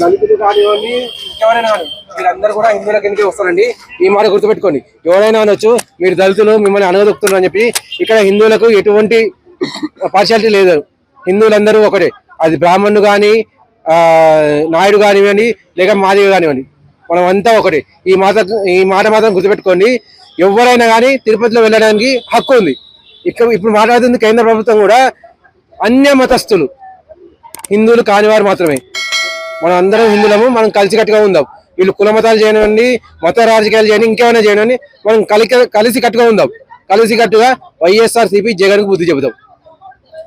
దళితులు కానివ్వండి ఎవరైనా కానీ మీరందరూ కూడా హిందువుల కిందకి వస్తారండి. ఈ మాట గుర్తుపెట్టుకోండి. ఎవరైనా అనొచ్చు మీరు దళితులు మిమ్మల్ని అనగదొక్కుతున్నారు అని చెప్పి ఇక్కడ హిందువులకు ఎటువంటి పార్షాలిటీ లేదు. హిందువులందరూ ఒకటే. అది బ్రాహ్మణుడు కానీ నాయుడు కానివ్వండి లేక మాదేవి కానివ్వండి. మనం అంతా ఒకటే. ఈ మాట ఈ మాట మాత్రం గుర్తుపెట్టుకోండి. ఎవరైనా కానీ తిరుపతిలో వెళ్ళడానికి హక్కు ఉంది. ఇక్కడ ఇప్పుడు మాట్లాడుతుంది కేంద్ర ప్రభుత్వం కూడా అన్య మతస్థులు హిందువులు కానివారు మాత్రమే. మనం అందరం హిందువులము మనం కలిసికట్టుగా ఉందాం. వీళ్ళు కుల మతాలు చేయనివ్వండి మత రాజకీయాలు చేయని ఇంకేమైనా చేయనివ్వండి మనం కలిక కలిసి కట్టుగా ఉందాం. కలిసి కట్టుగా వైఎస్ఆర్ సిపి జగన్ బుద్ధి చెబుతాం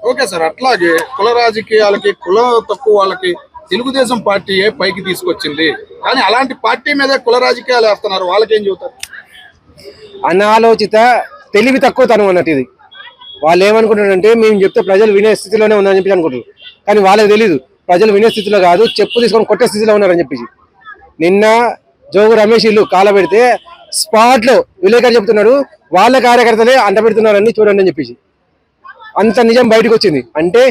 ఓకే సార్ అట్లాగే కుల రాజకీయాలకి కుల తక్కువ వాళ్ళకి తెలుగుదేశం పార్టీయే పైకి తీసుకొచ్చింది? కానీ అలాంటి పార్టీ మీద కుల రాజకీయాలు వేస్తున్నారు వాళ్ళకేం చెబుతారు? అనాలోచిత తెలివి తక్కువ తనం అన్నట్టు ఇది. వాళ్ళు ఏమనుకుంటారంటే మేము చెప్తే ప్రజలు వినే స్థితిలోనే ఉన్నారని చెప్పి అనుకుంటారు కానీ వాళ్ళకి తెలియదు ప్రజలు వినే స్థితిలో కాదు చెప్పు తీసుకొని కొట్టే స్థితిలో ఉన్నారని చెప్పేసి. నిన్న జోగు రమేష్ ఇల్లు కాల పెడితే స్పాట్లో విలేకరు చెప్తున్నాడు వాళ్ళ కార్యకర్తలే అంట పెడుతున్నారని చూడండి అని చెప్పేసి. అంత నిజం బయటకు వచ్చింది. అంటే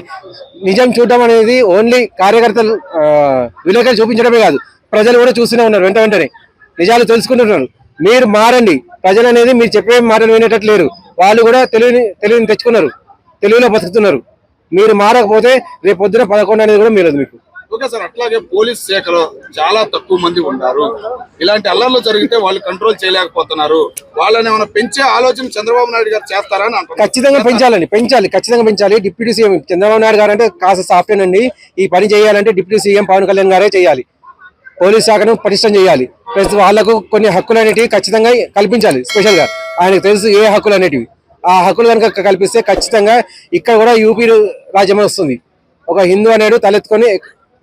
నిజం చూడడం అనేది ఓన్లీ కార్యకర్తలు విలేకరు విలేకరులు చూపించడమే కాదు ప్రజలు కూడా చూస్తూనే ఉన్నారు వెంట వెంటనే. నిజాలు తెలుసుకుంటున్నారు. మీరు మారండి. ప్రజలు అనేది మీరు చెప్పే మాటలు వినేటట్లేరు వాళ్ళు కూడా తెలివిని తెలివిని తెచ్చుకున్నారు. తెలుగులో బతుకుతున్నారు. మీరు మారకపోతే రేపు పొద్దున పదకొండు అనేది కూడా మీరు మీకు. ఓకే సార్ అట్లాగే పోలీస్ శాఖలో చాలా తక్కువ మంది ఉన్నారు. ఇలాంటి అల్లర్లు జరిగితే వాళ్ళు కంట్రోల్ చేయలేకపోతున్నారు. వాళ్ళని ఏమైనా పెంచే ఆలోచన చంద్రబాబు నాయుడు గారు చేస్తారని ఖచ్చితంగా పెంచాలండి పెంచాలి ఖచ్చితంగా పెంచాలి. డిప్యూటీ సీఎం చంద్రబాబు నాయుడు గారు అంటే కాస్త సాఫ్ట్వేర్ అండి ఈ పని చేయాలంటే డిప్యూటీ సీఎం పవన్ కళ్యాణ్ గారే చేయాలి. పోలీస్ శాఖను పటిష్టం చేయాలి. ప్లస్ వాళ్ళకు కొన్ని హక్కులు అనేటివి ఖచ్చితంగా కల్పించాలి స్పెషల్గా. ఆయనకు తెలుసు ఏ హక్కులు అనేటివి. ఆ హక్కులు కనుక కల్పిస్తే ఖచ్చితంగా ఇక్కడ కూడా యూపీ రాజ్యం వస్తుంది. ఒక హిందూ అనేడు తలెత్తుకొని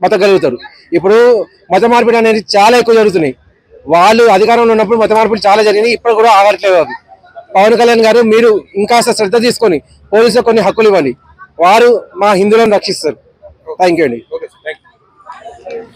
బతకగలుగుతాడు. ఇప్పుడు మత మార్పిడి అనేది చాలా ఎక్కువ జరుగుతున్నాయి. వాళ్ళు అధికారంలో ఉన్నప్పుడు మత మార్పిడి చాలా జరిగినాయి ఇప్పుడు కూడా ఆగట్లేదు అవి. పవన్ కళ్యాణ్ గారు మీరు ఇంకాస్త శ్రద్ధ తీసుకొని పోలీసులకు కొన్ని హక్కులు ఇవ్వండి. వారు మా హిందువులను రక్షిస్తారు. థ్యాంక్ యూ అండి. ఓకే